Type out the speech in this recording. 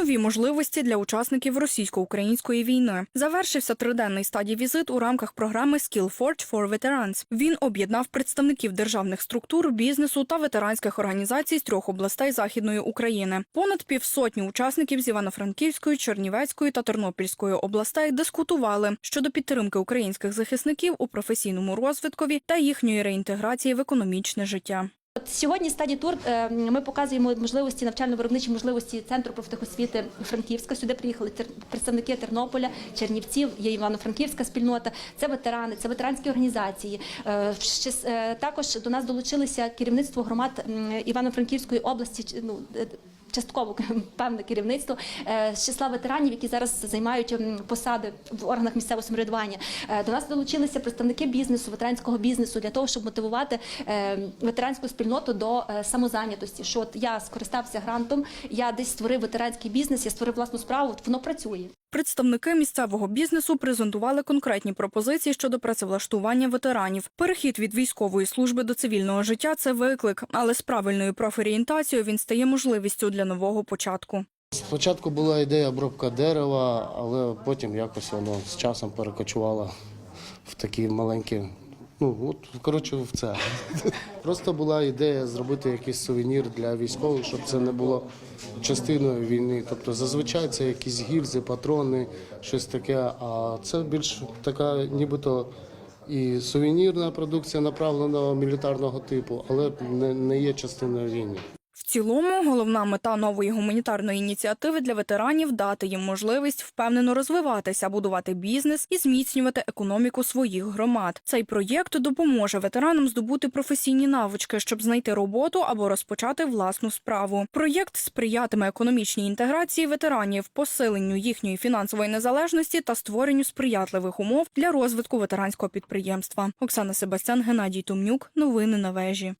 нові можливості для учасників російсько-української війни. Завершився триденний стадій візит у рамках програми SkillForge for Veterans. Він об'єднав представників державних структур, бізнесу та ветеранських організацій з трьох областей західної України. Понад півсотні учасників з Івано-Франківської, Чернівецької та Тернопільської областей дискутували щодо підтримки українських захисників у професійному розвиткові та їхньої реінтеграції в економічне життя. От сьогодні стадій тур е, ми показуємо можливості навчально-виробничі можливості центру профтехосвіти Франківська. Сюди приїхали представники Тернополя, Чернівців, є Івано-Франківська спільнота. Це ветерани, це ветеранські організації. Е, е, Також до нас долучилися керівництво громад Івано-Франківської області. Частково певне керівництво е, з числа ветеранів, які зараз займають посади в органах місцевого самоврядування. Е, До нас долучилися представники бізнесу, ветеранського бізнесу для того, щоб мотивувати е, ветеранську спільноту до самозайнятості. Що от я скористався грантом, я десь створив ветеранський бізнес, я створив власну справу, воно працює. Представники місцевого бізнесу презентували конкретні пропозиції щодо працевлаштування ветеранів. Перехід від військової служби до цивільного життя це виклик, але з правильною профорієнтацією він стає можливістю для нового початку. Спочатку була ідея обробка дерева, але потім якось воно з часом перекочувало в такі маленькі. Ну, от, коротше, в це. Просто була ідея зробити якийсь сувенір для військових, щоб це не було частиною війни. Тобто зазвичай це якісь гільзи, патрони, щось таке. А це більш така, нібито і сувенірна продукція направленого мілітарного типу, але не, не є частиною війни. Цілому, головна мета нової гуманітарної ініціативи для ветеранів дати їм можливість впевнено розвиватися, будувати бізнес і зміцнювати економіку своїх громад. Цей проєкт допоможе ветеранам здобути професійні навички, щоб знайти роботу або розпочати власну справу. Проєкт сприятиме економічній інтеграції ветеранів, посиленню їхньої фінансової незалежності та створенню сприятливих умов для розвитку ветеранського підприємства. Оксана Себастян, Геннадій Тумнюк. Новини на вежі.